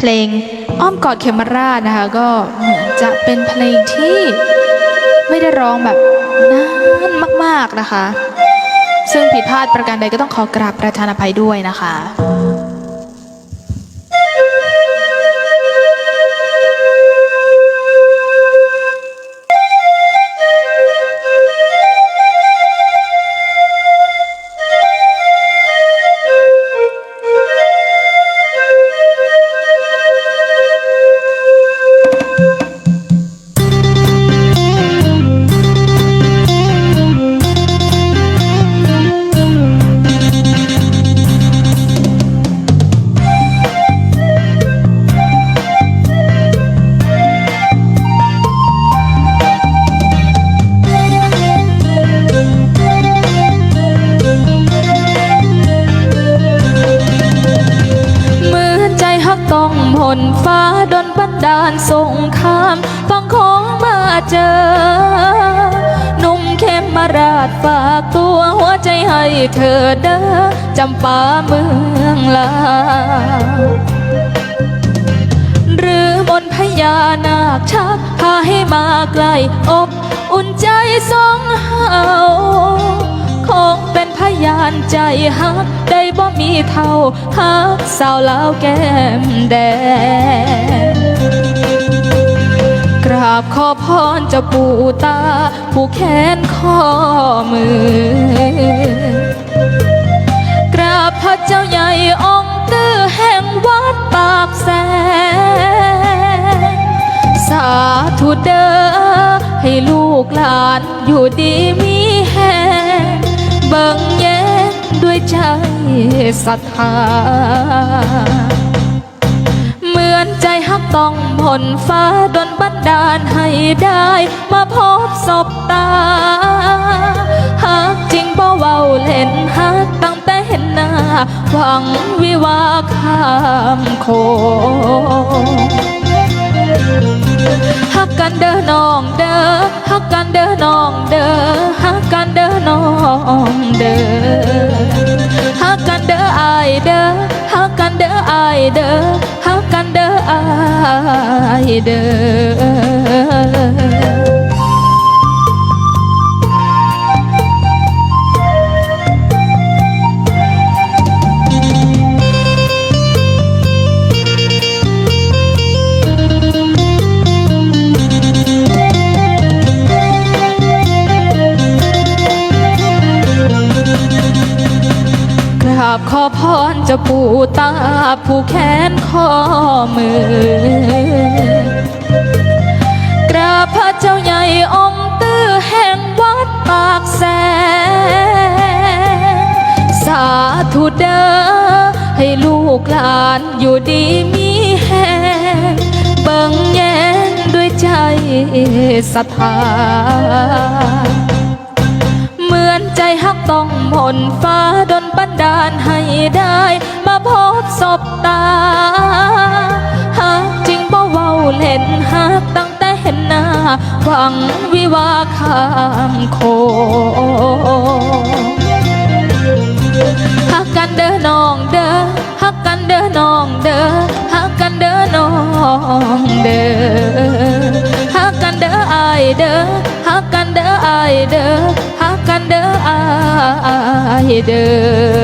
เพลงอ้อมกอดเขมราชนะคะก็เหมือนจะเป็นเพลงที่ไม่ได้ร้องแบบนานมากๆนะคะ ซึ่งผิดพลาดประการใดก็ต้องขอกราบประธานอภัยด้วยนะคะ ต้องผลฟ้าดนบันดาลส่งข้ามฟังของมาเจอ นุ่มเข้มมาราดฝากตัวหัวใจให้เธอเด้อจำปาเมืองลาหรือบนพญานาคชักพาให้มาใกล้อบ อุ่นใจสองเฮา ใจฮักได้บ่มีเท่าฮักสาวลาวแก้มแดงกราบขอพรเจ้าปู่ตา ผู้แขนข้อมือกราบพระเจ้าใหญ่องค์ตื้อแห่งวัดปากแสนสาธุเด้อให้ลูกหลานอยู่ดีมีแหงเบิ่งแย้งด้วย ใจศรัทธา เหมือนใจฮักต้องผลฟ้าดนบันดาลให้ได้ มาพบศพตาฮักจริงบ่เว้าเล่นฮักตั้งแต่เห็นหน้า หวังวิวาข้ามโคฮักกันเด้อน้องเด้อฮักกันเด้อน้องเด้อฮักกันเด้อน้องเด้อายเด้อฮักกันเด้ออายเด้อ ราบขอพรเจ้าปู่ตาผู้แขนข้อมือกราบพระเจ้าใหญ่องค์ตื้อแห่งวัดปากแสนสาธุเด้อให้ลูกหลานอยู่ดีมีแหงเบิ่งแย้งด้วยใจศรัทธา นฟ้าดนบันดาลให้ได้ มาพบศพตาฮักจริงบ่เว้าเล่นฮักตั้งแต่เห็นหน้า หวังวิวาข้ามโคงฮักกันเด้อน้องเด้อฮักกันเด้อน้องเด้อฮักกันเด้อน้องเด้อฮักกันเด้ออายเด้อฮักกันเด้ออายเด้อฮักกัน เด้ออายเด้อ